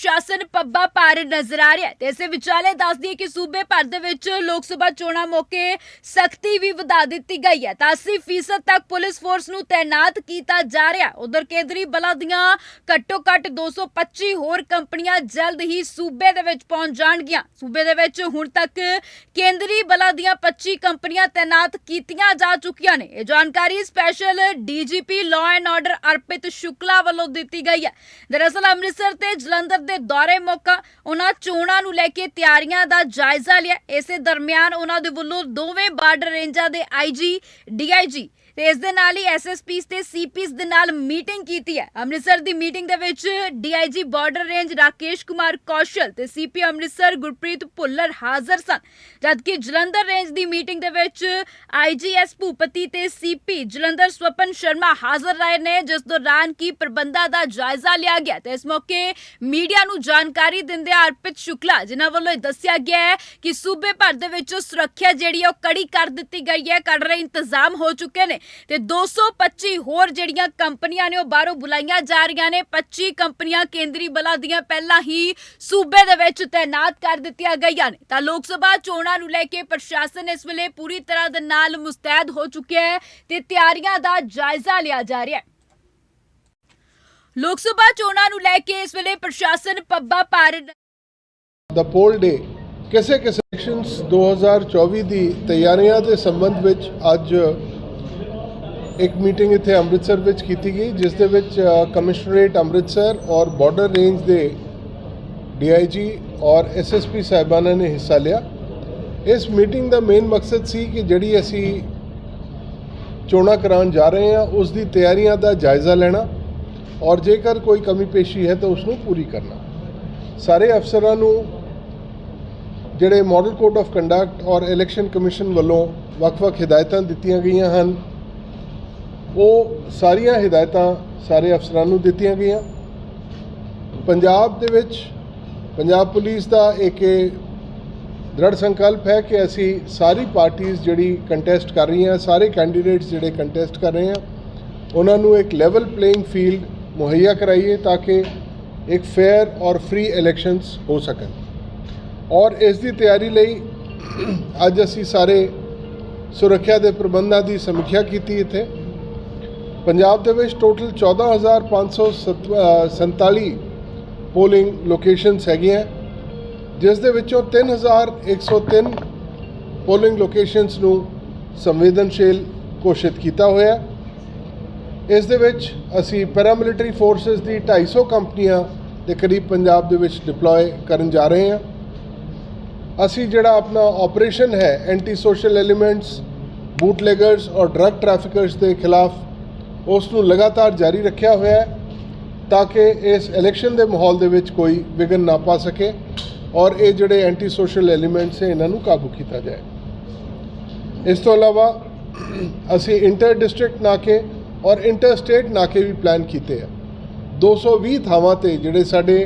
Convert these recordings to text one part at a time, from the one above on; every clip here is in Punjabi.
ਸ਼ਾਸਨ ਪੱਬਾ ਭਾਰ ਨਜ਼ਰ ਆ ਰਿਹਾ ਤੇ ਇਸੇ ਵਿਚਾਲੇ ਦੱਸ ਦਈਏ ਕਿ ਸੂਬੇ ਭਰ ਦੇ ਵਿੱਚ ਲੋਕ ਸਭਾ ਚੋਣਾਂ ਮੌਕੇ ਸਖਤੀ ਵੀ ਵਧਾ ਦਿੱਤੀ ਗਈ ਹੈ। 80% ਤੱਕ ਪੁਲਿਸ ਫੋਰਸ ਨੂੰ ਤਾਇਨਾਤ ਕੀਤਾ ਜਾ ਰਿਹਾ ਉਧਰ ਕੇਂਦਰੀ ਬਲਾਂ ਦੀਆਂ ਘੱਟੋ ਘੱਟ 225 ਹੋਰ ਕੰਪਨੀਆਂ ਜਲਦ ਹੀ ਸੂਬੇ ਦੇ ਵਿੱਚ ਪਹੁੰਚ ਜਾਣਗੀਆਂ। ਸੂਬੇ ਦੇ ਵਿੱਚ ਹੁਣ ਤੱਕ ਕੇਂਦਰੀ ਬਲਾਂ ਦੀਆਂ 25 ਕੰਪਨੀਆਂ ਤਾਇਨਾਤ ਕੀਤੀਆਂ ਜਾ ਚੁੱਕੀਆਂ ਨੇ। ਇਹ ਜਾਣਕਾਰੀ special DGP law and order Arpit Shukla ਵੱਲੋਂ ਦਿੱਤੀ ਗਈ ਹੈ। ਦਰਅਸਲ ਅੰਮ੍ਰਿਤਸਰ ਤੇ ਜਲੰਧਰ ਦੇ ਦੌਰੇ ਮੌਕਾ ਉਹਨਾਂ ਚੋਣਾਂ ਨੂੰ ਲੈ ਕੇ ਤਿਆਰੀਆਂ ਦਾ ਜਾਇਜ਼ਾ ਲਿਆ। ਇਸੇ ਦਰਮਿਆਨ ਉਹਨਾਂ ਦੇ ਵੱਲੋਂ ਦੋਵੇਂ ਬਾਰਡਰ ਰੇਂਜਾਂ ਦੇ ਆਈਜੀ ਡੀਆਈਜੀ ਤੇ ਇਸ ਦੇ ਨਾਲ ਹੀ ਐਸਐਸਪੀਸ ਤੇ ਸੀਪੀਸ ਦੇ ਨਾਲ ਮੀਟਿੰਗ ਕੀਤੀ ਹੈ। ਅੰਮ੍ਰਿਤਸਰ ਦੀ ਮੀਟਿੰਗ ਦੇ ਵਿੱਚ DIG border range Rakesh Kumar Kaushal ਤੇ ਸੀਪੀ ਅੰਮ੍ਰਿਤਸਰ ਗੁਰਪ੍ਰੀਤ ਭੁੱਲਰ ਹਾਜ਼ਰ ਸਨ। ਜਦਕਿ ਜਲੰਧਰ ਰੇਂਜ ਦੀ ਮੀਟਿੰਗ ਦੇ ਵਿੱਚ ਆਈਜੀਐਸ ਭੂਪਤੀ ਤੇ ਸੀਪੀ ਜਲੰਧਰ ਸਵਪਨ ਸ਼ਰਮਾ ਹਾਜ਼ਰ ਰਹੇ ਨੇ, ਜਿਸ ਦੌਰਾਨ ਕੀ ਪ੍ਰਬੰਧਾਂ ਦਾ ਜਾਇਜ਼ਾ ਲਿਆ ਗਿਆ ਤੇ ਇਸ ਮੌਕੇ ਮੀਡੀਆ ਨੂੰ ਜਾਣਕਾਰੀ ਦਿੰਦੇ ਅਰਪਿਤ ਸ਼ੁਕਲਾ, ਜਿਨ੍ਹਾਂ ਵੱਲੋਂ ਇਹ ਦੱਸਿਆ ਗਿਆ ਹੈ ਕਿ ਸੂਬੇ ਭਰ ਦੇ ਵਿੱਚ ਸੁਰੱਖਿਆ ਜਿਹੜੀ ਹੈ ਉਹ ਕੜੀ ਕਰ ਦਿੱਤੀ ਗਈ ਹੈ, ਕੜ ਰਹੇ ਇੰਤਜ਼ਾਮ ਹੋ ਚੁੱਕੇ ਨੇ। ਤੇ 225 ਹੋਰ ਜਿਹੜੀਆਂ ਕੰਪਨੀਆਂ ਨੇ ਉਹ ਬਾਹਰੋਂ ਬੁਲਾਈਆਂ ਜਾ ਰਹੀਆਂ ਨੇ। 25 ਕੰਪਨੀਆਂ ਕੇਂਦਰੀ ਬਲਾਂ ਦੀਆਂ ਪਹਿਲਾਂ ਹੀ ਸੂਬੇ ਦੇ ਵਿੱਚ ਤਾਇਨਾਤ ਕਰ ਦਿੱਤੀਆਂ ਗਈਆਂ ਨੇ। ਤਾਂ ਲੋਕ ਸਭਾ ਚੋਣਾਂ ਨੂੰ ਲੈ ਕੇ ਪ੍ਰਸ਼ਾਸਨ ਇਸ ਵੇਲੇ ਪੂਰੀ ਤਰ੍ਹਾਂ ਦੇ ਨਾਲ ਮੁਸਤੈਦ ਹੋ ਚੁੱਕਿਆ ਹੈ ਤੇ ਤਿਆਰੀਆਂ ਦਾ ਜਾਇਜ਼ਾ ਲਿਆ ਜਾ ਰਿਹਾ ਹੈ। ਲੋਕ ਸਭਾ ਚੋਣਾਂ ਨੂੰ ਲੈ ਕੇ ਇਸ ਵੇਲੇ ਪ੍ਰਸ਼ਾਸਨ ਪੱਬਾ ਭਾਰ ਦਾ ਪੋਲ ਡੇ ਕਿਸੇ ਕਿਸੇ ਇਲੈਕਸ਼ਨਸ 2024 ਦੀ ਤਿਆਰੀਆਂ ਦੇ ਸੰਬੰਧ ਵਿੱਚ ਅੱਜ ਇੱਕ ਮੀਟਿੰਗ ਇੱਥੇ ਅੰਮ੍ਰਿਤਸਰ ਵਿੱਚ ਕੀਤੀ ਗਈ, ਜਿਸ ਦੇ ਵਿੱਚ ਕਮਿਸ਼ਨਰੇਟ ਅੰਮ੍ਰਿਤਸਰ ਔਰ ਬਾਰਡਰ ਰੇਂਜ ਦੇ ਡੀਆਈਜੀ ਔਰ ਐਸਐਸਪੀ ਸਾਹਿਬਾਨਾਂ ਨੇ ਹਿੱਸਾ ਲਿਆ। ਇਸ ਮੀਟਿੰਗ ਦਾ ਮੇਨ ਮਕਸਦ ਸੀ ਕਿ ਜਿਹੜੀ ਅਸੀਂ ਚੋਣਾਂ ਕਰਾਉਣ ਜਾ ਰਹੇ ਹਾਂ, ਉਸ ਦੀ ਤਿਆਰੀਆਂ ਦਾ ਜਾਇਜ਼ਾ ਲੈਣਾ ਔਰ ਜੇਕਰ ਕੋਈ ਕਮੀ ਪੇਸ਼ੀ ਹੈ ਤਾਂ ਉਸ ਨੂੰ ਪੂਰੀ ਕਰਨਾ। ਸਾਰੇ ਅਫਸਰਾਂ ਨੂੰ ਜਿਹੜੇ ਮਾਡਲ ਕੋਡ ਆਫ ਕੰਡਕਟ ਔਰ ਇਲੈਕਸ਼ਨ ਕਮਿਸ਼ਨ ਵੱਲੋਂ ਵੱਖ-ਵੱਖ ਹਦਾਇਤਾਂ ਦਿੱਤੀਆਂ ਗਈਆਂ ਹਨ। ਉਹ ਸਾਰੀਆਂ ਹਦਾਇਤਾਂ ਸਾਰੇ ਅਫਸਰਾਂ ਨੂੰ ਦਿੱਤੀਆਂ ਗਈਆਂ। ਪੰਜਾਬ ਦੇ ਵਿੱਚ ਪੰਜਾਬ ਪੁਲਿਸ ਦਾ ਇੱਕ ਦ੍ਰਿੜ ਸੰਕਲਪ ਹੈ ਕਿ ਅਸੀਂ ਸਾਰੀ ਪਾਰਟੀਆਂ ਜਿਹੜੀ ਕੰਟੈਸਟ ਕਰ ਰਹੀਆਂ, ਸਾਰੇ ਕੈਂਡੀਡੇਟਸ ਜਿਹੜੇ ਕੰਟੈਸਟ ਕਰ ਰਹੇ ਆ ਉਹਨਾਂ ਨੂੰ ਇੱਕ ਲੈਵਲ ਪਲੇਇੰਗ ਫੀਲਡ ਮੁਹੱਈਆ ਕਰਾਈਏ ਤਾਂ ਕਿ ਇੱਕ ਫੇਅਰ ਔਰ ਫ੍ਰੀ ਇਲੈਕਸ਼ਨਸ ਹੋ ਸਕਣ। ਔਰ ਇਸ ਦੀ ਤਿਆਰੀ ਲਈ ਅੱਜ ਅਸੀਂ ਸਾਰੇ ਸੁਰੱਖਿਆ ਦੇ ਪ੍ਰਬੰਧਾਂ ਦੀ ਸਮੀਖਿਆ ਕੀਤੀ ਇੱਥੇ। ਪੰਜਾਬ ਦੇ ਵਿੱਚ ਟੋਟਲ 14547 ਪੋਲਿੰਗ ਲੋਕੇਸ਼ਨਸ ਹੈਗੀਆਂ। ਜਿਸ ਦੇ ਵਿੱਚੋਂ 3103 ਪੋਲਿੰਗ ਲੋਕੇਸ਼ਨਸ ਨੂੰ ਸੰਵੇਦਨਸ਼ੀਲ ਘੋਸ਼ਿਤ ਕੀਤਾ ਹੋਇਆ ਇਸ ਦੇ ਵਿੱਚ ਅਸੀਂ ਪੈਰਾਮਿਲਟਰੀ ਫੋਰਸਸ ਦੀ 250 ਕੰਪਨੀਆਂ ਦੇ ਕਰੀਬ ਪੰਜਾਬ ਦੇ ਵਿੱਚ ਡਿਪਲੋਏ ਕਰਨ ਜਾ ਰਹੇ ਹਾਂ। ਅਸੀਂ ਜਿਹੜਾ ਆਪਣਾ ਆਪਰੇਸ਼ਨ ਹੈ ਐਂਟੀ ਸੋਸ਼ਲ ਐਲੀਮੈਂਟਸ ਬੂਟਲੇਗਰਸ ਔਰ ਡਰੱਗ ਟ੍ਰੈਫਿਕਰਸ ਦੇ ਖਿਲਾਫ ਉਸ ਨੂੰ ਲਗਾਤਾਰ ਜਾਰੀ ਰੱਖਿਆ ਹੋਇਆ ਹੈ ਤਾਂ ਕਿ ਇਸ ਇਲੈਕਸ਼ਨ ਦੇ ਮਾਹੌਲ ਦੇ ਵਿੱਚ ਕੋਈ ਵਿਘਨ ਨਾ ਪਾ ਸਕੇ ਔਰ ਇਹ ਜਿਹੜੇ ਐਂਟੀ ਸੋਸ਼ਲ ਐਲੀਮੈਂਟਸ ਹੈ, ਇਹਨਾਂ ਨੂੰ ਕਾਬੂ ਕੀਤਾ ਜਾਏ। ਇਸ ਤੋਂ ਇਲਾਵਾ ਅਸੀਂ ਇੰਟਰ ਡਿਸਟ੍ਰਿਕਟ ਨਾਕੇ ਔਰ ਇੰਟਰ ਸਟੇਟ ਨਾਕੇ ਵੀ ਪਲਾਨ ਕੀਤੇ ਆ। 220 ਥਾਵਾਂ ਤੇ ਜਿਹੜੇ ਸਾਡੇ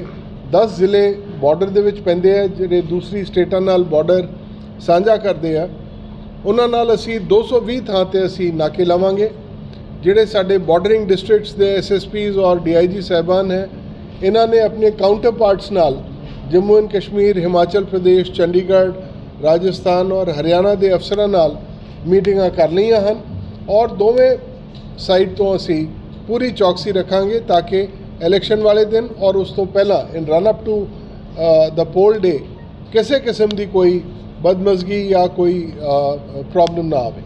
10 ਜ਼ਿਲ੍ਹੇ ਬਾਰਡਰ ਦੇ ਵਿੱਚ ਪੈਂਦੇ ਆ, ਜਿਹੜੇ ਦੂਸਰੀ ਸਟੇਟਾਂ ਨਾਲ ਬਾਰਡਰ ਸਾਂਝਾ ਕਰਦੇ ਆ, ਉਹਨਾਂ ਨਾਲ ਅਸੀਂ 220 ਥਾਂ ਤੇ ਅਸੀਂ ਨਾਕੇ ਲਾਵਾਂਗੇ। ਜਿਹੜੇ ਸਾਡੇ ਬਾਰਡਰਿੰਗ ਡਿਸਟ੍ਰਿਕਟਸ ਦੇ ਐਸਐਸਪੀਜ਼ ਔਰ ਡੀਆਈਜੀ ਸਾਹਿਬਾਨ ਹੈ, ਇਹਨਾਂ ਨੇ ਆਪਣੇ ਕਾਊਂਟਰ ਪਾਰਟਸ ਨਾਲ ਜੰਮੂ ਐਂਡ ਕਸ਼ਮੀਰ, ਹਿਮਾਚਲ ਪ੍ਰਦੇਸ਼, ਚੰਡੀਗੜ੍ਹ, ਰਾਜਸਥਾਨ ਔਰ ਹਰਿਆਣਾ ਦੇ ਅਫਸਰਾਂ ਨਾਲ ਮੀਟਿੰਗਾਂ ਕਰ ਲਈਆਂ ਹਨ ਔਰ ਦੋਵੇਂ ਸਾਈਡ ਤੋਂ ਅਸੀਂ ਪੂਰੀ ਚੌਕਸੀ ਰੱਖਾਂਗੇ ਤਾਂ ਕਿ ਇਲੈਕਸ਼ਨ ਵਾਲੇ ਦਿਨ ਔਰ ਉਸ ਤੋਂ ਪਹਿਲਾਂ in run up to the poll day ਕਿਸੇ ਕਿਸਮ ਦੀ ਕੋਈ ਬਦਮਜ਼ਗੀ ਜਾਂ ਕੋਈ ਪ੍ਰੋਬਲਮ ਨਾ ਆਵੇ।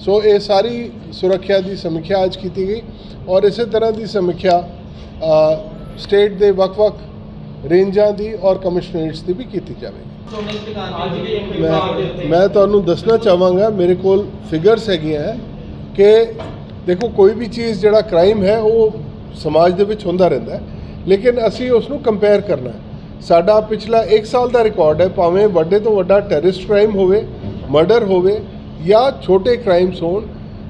ਸੋ ਇਹ ਸਾਰੀ ਸੁਰੱਖਿਆ ਦੀ ਸਮੀਖਿਆ ਅੱਜ ਕੀਤੀ ਗਈ ਔਰ ਇਸੇ ਤਰ੍ਹਾਂ ਦੀ ਸਮੀਖਿਆ ਸਟੇਟ ਦੇ ਵੱਖ-ਵੱਖ ਰੇਂਜਾਂ ਦੀ ਔਰ ਕਮਿਸ਼ਨਰੇਟਸ ਦੀ ਵੀ ਕੀਤੀ ਜਾਵੇਗੀ। ਮੈਂ ਮੈਂ ਤੁਹਾਨੂੰ ਦੱਸਣਾ ਚਾਹਾਂਗਾ, ਮੇਰੇ ਕੋਲ ਫਿਗਰਸ ਹੈਗੀਆਂ ਹੈ ਕਿ ਦੇਖੋ, ਕੋਈ ਵੀ ਚੀਜ਼ ਜਿਹੜਾ ਕ੍ਰਾਈਮ ਹੈ, ਉਹ ਸਮਾਜ ਦੇ ਵਿੱਚ ਹੁੰਦਾ ਰਹਿੰਦਾ ਲੇਕਿਨ ਅਸੀਂ ਉਸ ਨੂੰ ਕੰਪੇਅਰ ਕਰਨਾ ਸਾਡਾ ਪਿਛਲਾ 1 ਸਾਲ ਦਾ ਰਿਕਾਰਡ ਹੈ, ਭਾਵੇਂ ਵੱਡੇ ਤੋਂ ਵੱਡਾ ਟੈਰਰਿਸਟ ਕ੍ਰਾਈਮ ਹੋਵੇ ਮਰਡਰ ਹੋਵੇ ਜਾਂ ਛੋਟੇ ਕ੍ਰਾਈਮਸ ਹੋਣ,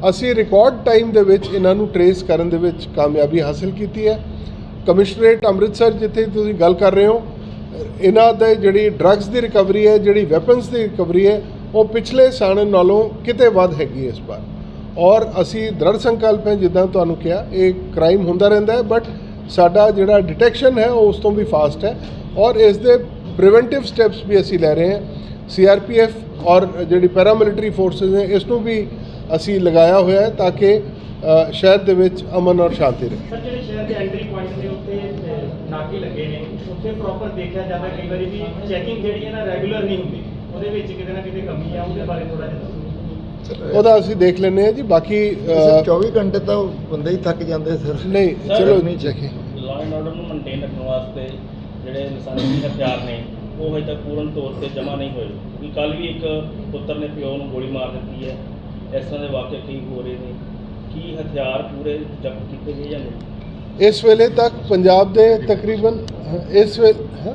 ਅਸੀਂ ਰਿਕਾਰਡ ਟਾਈਮ ਦੇ ਵਿੱਚ ਇਹਨਾਂ ਨੂੰ ਟਰੇਸ ਕਰਨ ਦੇ ਵਿੱਚ ਕਾਮਯਾਬੀ ਹਾਸਲ ਕੀਤੀ ਹੈ। ਕਮਿਸ਼ਨਰੇਟ ਅੰਮ੍ਰਿਤਸਰ, ਜਿੱਥੇ ਤੁਸੀਂ ਗੱਲ ਕਰ ਰਹੇ ਹੋ, ਇਹਨਾਂ ਦੇ ਜਿਹੜੀ ਡਰੱਗਸ ਦੀ ਰਿਕਵਰੀ ਹੈ, ਜਿਹੜੀ ਵੈਪਨਸ ਦੀ ਰਿਕਵਰੀ ਹੈ, ਉਹ ਪਿਛਲੇ ਸਾਲ ਨਾਲੋਂ ਕਿਤੇ ਵੱਧ ਹੈਗੀ ਇਸ ਵਾਰ। ਔਰ ਅਸੀਂ ਦ੍ਰਿੜ ਸੰਕਲਪ ਹੈ, ਜਿੱਦਾਂ ਤੁਹਾਨੂੰ ਕਿਹਾ, ਇਹ ਕ੍ਰਾਈਮ ਹੁੰਦਾ ਰਹਿੰਦਾ ਹੈ ਬਟ ਸਾਡਾ ਜਿਹੜਾ ਡਿਟੈਕਸ਼ਨ ਹੈ, ਉਹ ਉਸ ਤੋਂ ਵੀ ਫਾਸਟ ਹੈ। ਔਰ ਇਸ ਦੇ ਪ੍ਰੀਵੈਂਟਿਵ ਸਟੈਪਸ ਵੀ ਅਸੀਂ ਲੈ ਰਹੇ ਹਾਂ। ਸੀਆਰਪੀਐਫ ਔਰ ਜਿਹੜੀ ਪੈਰਾਮਿਲਟਰੀ ਫੋਰਸਸ ਨੇ ਇਸ ਨੂੰ ਵੀ ਅਸੀਂ ਲਗਾਇਆ ਹੋਇਆ ਹੈ ਤਾਂ ਕਿ ਸ਼ਹਿਰ ਦੇ ਵਿੱਚ ਅਮਨ ਔਰ ਸ਼ਾਂਤੀ ਰਹੇ। ਸਰ ਜਿਹੜੇ ਸ਼ਹਿਰ ਦੇ ਐਂਟਰੀ ਪੁਆਇੰਟ ਨੇ ਉੱਤੇ ਅਹ, ਨਾਕੇ ਲੱਗੇ ਨੇ। ਉੱਥੇ ਪ੍ਰੋਪਰ ਦੇਖਿਆ ਜਾਂਦਾ ਕਈ ਵਾਰੀ ਵੀ ਚੈਕਿੰਗ ਜਿਹੜੀ ਹੈ ਨਾ ਰੈਗੂਲਰ ਨਹੀਂ ਹੁੰਦੀ। ਉਹਦੇ ਵਿੱਚ ਕਿਤੇ ਨਾ ਕਿਤੇ ਕਮੀ ਆ ਉਹਦੇ ਬਾਰੇ ਥੋੜਾ ਜਿਹਾ ਦੱਸੋ। ਉਹਦਾ ਅਸੀਂ ਦੇਖ ਲੈਂਦੇ ਹਾਂ ਜੀ ਬਾਕੀ ਅ, ਸਰ 24 ਘੰਟੇ ਤਾਂ ਬੰਦੇ ਹੀ ਥੱਕ ਜਾਂਦੇ ਸਰ। ਨਹੀਂ ਚਲੋ। ਨਹੀਂ ਦੇਖੇ ਲਾਅ ਐਂਡ ਆਰਡਰ ਨੂੰ ਮੇਨਟੇਨ ਰੱਖਣ ਵਾਸਤੇ ਜਿਹੜੇ ਨਿਸ਼ਾਨੀ ਹਥਿਆਰ ਨੇ ਉਹ ਹਜੇ ਤੱਕ ਪੂਰਨ ਤੌਰ ਤੇ ਜਮ੍ਹਾਂ ਨਹੀਂ ਹੋਏ। ਕਿਉਂਕਿ ਕੱਲ ਵੀ ਇੱਕ ਪੁੱਤਰ ਨੇ ਪਿਓ ਨੂੰ ਗੋਲੀ ਮਾਰ ਦਿੱਤੀ ਹੈ। ਇਸ ਤਰ੍ਹਾਂ ਦੇ ਵਾਕਿਆ ਕਈ ਹੋ ਰਹੇ ਨੇ। ਕੀ ਹਥਿਆਰ ਪੂਰੇ ਜ਼ਬਤ ਕੀਤੇ ਗਏ ਜਾਂ ਨਹੀਂ? ਇਸ ਵੇਲੇ ਤੱਕ ਪੰਜਾਬ ਦੇ ਤਕਰੀਬਨ, ਇਸ ਵੇਲੇ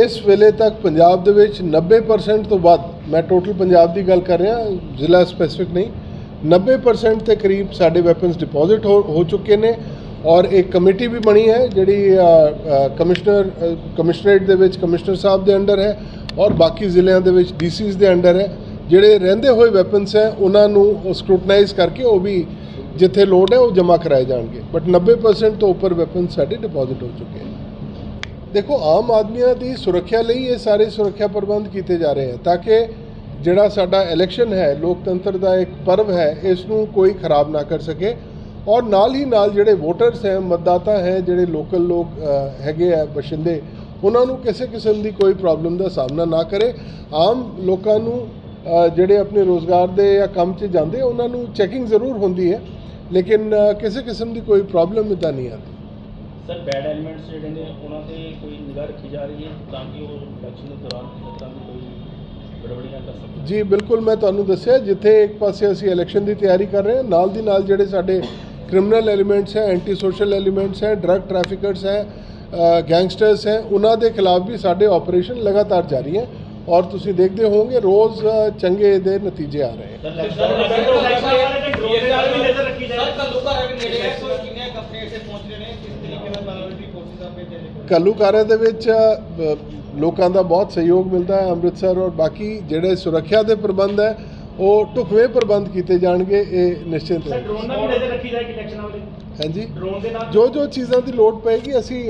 ਇਸ ਵੇਲੇ ਤੱਕ ਪੰਜਾਬ ਦੇ ਵਿੱਚ 90% ਤੋਂ ਵੱਧ, ਮੈਂ ਟੋਟਲ ਪੰਜਾਬ ਦੀ ਗੱਲ ਕਰ ਰਿਹਾ, ਜ਼ਿਲ੍ਹਾ ਸਪੈਸਿਫਿਕ ਨਹੀਂ 90% ਦੇ ਕਰੀਬ ਸਾਡੇ ਵੈਪਨਸ ਡਿਪੋਜ਼ਿਟ ਹੋ ਚੁੱਕੇ ਨੇ। ਔਰ ਇੱਕ ਕਮੇਟੀ ਵੀ ਬਣੀ ਹੈ, ਜਿਹੜੀ ਕਮਿਸ਼ਨਰ ਕਮਿਸ਼ਨਰੇਟ ਦੇ ਵਿੱਚ ਕਮਿਸ਼ਨਰ ਸਾਹਿਬ ਦੇ ਅੰਡਰ ਹੈ ਔਰ ਬਾਕੀ ਜ਼ਿਲ੍ਹਿਆਂ ਦੇ ਵਿੱਚ ਡੀਸੀਜ਼ ਦੇ ਅੰਡਰ ਹੈ। ਜਿਹੜੇ ਰਹਿੰਦੇ ਹੋਏ ਵੈਪਨਸ ਹੈ, ਉਹਨਾਂ ਨੂੰ ਸਕਰੂਟਨਾਈਜ਼ ਕਰਕੇ ਉਹ ਵੀ ਜਿੱਥੇ ਲੋਡ ਹੈ, ਉਹ ਜਮ੍ਹਾਂ ਕਰਾਏ ਜਾਣਗੇ। ਬਟ 90% ਤੋਂ ਉੱਪਰ ਵੈਪਨ ਸਾਡੇ ਡਿਪੋਜ਼ਿਟ ਹੋ ਚੁੱਕੇ ਹਨ ਦੇਖੋ, ਆਮ ਆਦਮੀਆਂ ਦੀ ਸੁਰੱਖਿਆ ਲਈ ਇਹ ਸਾਰੇ ਸੁਰੱਖਿਆ ਪ੍ਰਬੰਧ ਕੀਤੇ ਜਾ ਰਹੇ ਹਨ ਤਾਂ ਕਿ ਜਿਹੜਾ ਸਾਡਾ ਇਲੈਕਸ਼ਨ ਹੈ, ਲੋਕਤੰਤਰ ਦਾ ਇੱਕ ਪਰਵ ਹੈ, ਇਸ ਨੂੰ ਕੋਈ ਖਰਾਬ ਨਾ ਕਰ ਸਕੇ। ਔਰ ਨਾਲ ਹੀ ਨਾਲ ਜਿਹੜੇ ਵੋਟਰਸ ਹੈ ਮਤਦਾਤਾ ਹੈ ਜਿਹੜੇ ਲੋਕਲ ਲੋਕ ਹੈਗੇ ਆ ਬਸ਼ਿੰਦੇ ਉਹਨਾਂ ਨੂੰ ਕਿਸੇ ਕਿਸਮ ਦੀ ਕੋਈ ਪ੍ਰੋਬਲਮ ਦਾ ਸਾਹਮਣਾ ਨਾ ਕਰੇ। ਆਮ ਲੋਕਾਂ ਨੂੰ ਜਿਹੜੇ ਆਪਣੇ ਰੋਜ਼ਗਾਰ ਦੇ ਜਾਂ ਕੰਮ 'ਚ ਜਾਂਦੇ ਉਹਨਾਂ ਨੂੰ ਚੈਕਿੰਗ ਜ਼ਰੂਰ ਹੁੰਦੀ ਹੈ ਲੇਕਿਨ ਕਿਸੇ ਕਿਸਮ ਦੀ ਕੋਈ ਪ੍ਰੋਬਲਮ ਇੱਦਾਂ ਨਹੀਂ ਆਉਂਦੀ। ਸਰ ਬੈਡ ਐਲੀਮੈਂਟਸ ਜਿਹੜੇ ਨੇ ਉਹਨਾਂ ਤੇ ਕੋਈ ਨਿਗਾਹ ਰੱਖੀ ਜਾ ਰਹੀ ਹੈ ਤਾਂ ਕਿ ਉਹ ਇਲੈਕਸ਼ਨ ਦੇ ਦੌਰਾਨ ਕੋਈ ਜੀ ਬਿਲਕੁਲ ਮੈਂ ਤੁਹਾਨੂੰ ਦੱਸਿਆ ਜਿੱਥੇ ਇੱਕ ਪਾਸੇ ਅਸੀਂ ਇਲੈਕਸ਼ਨ ਦੀ ਤਿਆਰੀ ਕਰ ਰਹੇ ਹਾਂ ਨਾਲ ਦੀ ਨਾਲ ਜਿਹੜੇ ਸਾਡੇ ਕ੍ਰਿਮੀਨਲ ਐਲੀਮੈਂਟਸ ਹੈ ਐਂਟੀ ਸੋਸ਼ਲ ਐਲੀਮੈਂਟਸ ਹੈ ਡਰੱਗ ਟ੍ਰੈਫਿਕਰਸ ਹੈ ਗੈਂਗਸਟਰਸ ਹੈ ਉਹਨਾਂ ਦੇ ਖਿਲਾਫ ਵੀ ਸਾਡੇ ਆਪਰੇਸ਼ਨ ਲਗਾਤਾਰ ਜਾਰੀ ਹੈ ਔਰ ਤੁਸੀਂ ਦੇਖਦੇ ਹੋਵੋਗੇ ਰੋਜ਼ ਚੰਗੇ ਦੇ ਨਤੀਜੇ ਆ ਰਹੇ ਹੈ ਸਰ ਡਰੋਨ ਦੇ ਨਾਲ ਵੀ ਨਜ਼ਰ ਰੱਖੀ ਸਰ ਜਾਏ ਕੱਲੂਘਾਰਾ ਵੀ ਨੇੜੇ ਹੈ ਸੋ ਕਿੰਨੇ ਕੰਪਨੀ ਇੱਥੇ ਪਹੁੰਚ ਰਹੇ ਨੇ ਕਿਸ ਤਰੀਕੇ ਨਾਲ ਪਾਰਲੀਮੈਂਟਰੀ ਫੋਰਸਿਸ ਆਪੇ ਤੇ ਕੱਲੂਕਾਰਾ ਦੇ ਵਿੱਚ ਲੋਕਾਂ ਦਾ ਬਹੁਤ ਸਹਿਯੋਗ ਮਿਲਦਾ ਹੈ ਅੰਮ੍ਰਿਤਸਰ ਔਰ ਬਾਕੀ ਜਿਹੜੇ ਸੁਰੱਖਿਆ ਦੇ ਪ੍ਰਬੰਧ ਹੈ ਉਹ ਢੁਕਵੇਂ ਪ੍ਰਬੰਧ ਕੀਤੇ ਜਾਣਗੇ ਇਹ ਨਿਸ਼ਚਿਤ ਸਰ ਹੈ ਡਰੋਨ ਨਾਲ ਵੀ ਨਜ਼ਰ ਰੱਖੀ ਜਾਏ ਕਿ ਇਲੈਕਸ਼ਨਾਂ ਵੇਲੇ? ਹਾਂਜੀ। ਡਰੋਨ ਦੇ ਨਾਲ? ਜੋ ਜੋ ਚੀਜ਼ਾਂ ਦੀ ਲੋੜ ਪਏਗੀ ਅਸੀਂ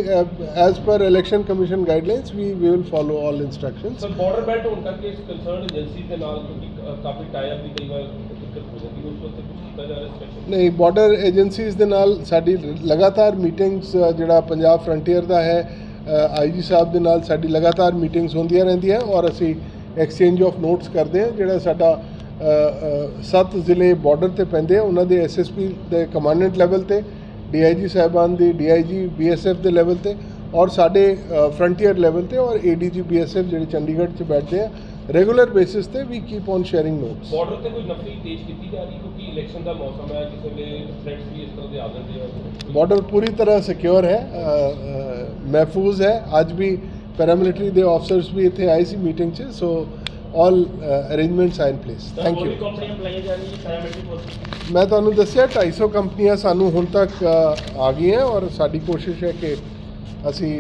as per election commission guidelines we we will follow all instructions sir border belt ਹੋਣ ਕਰਕੇ ਇਸ ਕੰਸਰਨ ਏਜੰਸੀ ਦੇ ਨਾਲ ਕਿਉਂਕਿ ਕਾਫੀ ਟਾਈ ਅਪ ਵੀ ਕਈ ਵਾਰ ਦਿੱਕਤ ਹੋ ਜਾਂਦੀ ਹੈ ਉਸ ਵਾਸਤੇ ਕੁਝ ਕੀਤਾ ਜਾ ਰਿਹਾ ਸਪੈਸ਼ਲ ਨਹੀਂ ਬਾਰਡਰ ਏਜੰਸੀਜ਼ ਦੇ ਨਾਲ ਸਾਡੀ ਲਗਾਤਾਰ ਮੀਟਿੰਗਸ ਜਿਹੜਾ ਪੰਜਾਬ ਫਰੰਟੀਅਰ ਦਾ ਹੈ ਆਈਜੀ ਸਾਹਿਬ ਦੇ ਨਾਲ ਸਾਡੀ ਲਗਾਤਾਰ ਮੀਟਿੰਗਸ ਹੁੰਦੀਆਂ ਰਹਿੰਦੀਆਂ ਔਰ ਅਸੀਂ ਐਕਸਚੇਂਜ ਆਫ ਨੋਟਸ ਕਰਦੇ ਹਾਂ ਜਿਹੜਾ ਸਾਡਾ ਸੱਤ ਜ਼ਿਲ੍ਹੇ ਬਾਰਡਰ ਤੇ ਪੈਂਦੇ ਆ। ਉਹਨਾਂ ਦੇ ਐਸਐਸਪੀ ਦੇ ਕਮਾਂਡੈਂਟ ਲੈਵਲ ਤੇ ਡੀਆਈਜੀ ਸਾਹਿਬਾਨ ਦੀ ਡੀਆਈਜੀ ਬੀਐਸਐਫ ਦੇ ਲੈਵਲ ਤੇ ਔਰ ਸਾਡੇ ਫਰੰਟੀਅਰ ਲੈਵਲ ਤੇ ਔਰ ਏਡੀਜੀ ਬੀਐਸਐਫ ਜਿਹੜੇ ਚੰਡੀਗੜ੍ਹ 'ਚ ਬੈਠਦੇ ਆ। ਰੈਗੂਲਰ ਬੇਸਿਸ ਤੇ we keep on sharing notes border ਤੇ ਕੋਈ ਨਫਰੀ ਤੇਜ਼ ਕੀਤੀ ਜਾ ਰਹੀ? ਕਿਉਂਕਿ ਇਲੈਕਸ਼ਨ ਦਾ ਮੌਸਮ ਹੈ ਕਿਸੇ ਵੇਲੇ ਥ੍ਰੈਟਸ ਵੀ ਇਸ ਤਰ੍ਹਾਂ ਦੇ ਆ ਜਾਂਦੇ ਆ। ਬਾਰਡਰ ਪੂਰੀ ਤਰ੍ਹਾਂ ਸਿਕਿਉਰ ਹੈ ਮਹਿਫੂਜ਼ ਹੈ। ਅੱਜ ਵੀ ਪੈਰਾਮਿਲਟਰੀ ਦੇ ਆਫਸਰਸ ਵੀ ਇੱਥੇ ਆਏ ਸੀ ਮੀਟਿੰਗ 'ਚ so all arrangements are in place thank you ਕੰਪਨੀਆਂ ਬੁਲਾਈਆਂ ਜਾ ਰਹੀਆਂ ਪੈਰਾਮਿਲਟਰੀ ਫੋਰਸ ਮੈਂ ਤੁਹਾਨੂੰ ਦੱਸਿਆ 250 ਕੰਪਨੀਆਂ ਸਾਨੂੰ ਹੁਣ ਤੱਕ ਆ ਗਈਆਂ ਔਰ ਸਾਡੀ ਕੋਸ਼ਿਸ਼ ਹੈ ਕਿ ਅਸੀਂ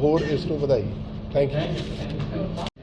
ਹੋਰ ਇਸ ਨੂੰ ਵਧਾਈਏ। Thank you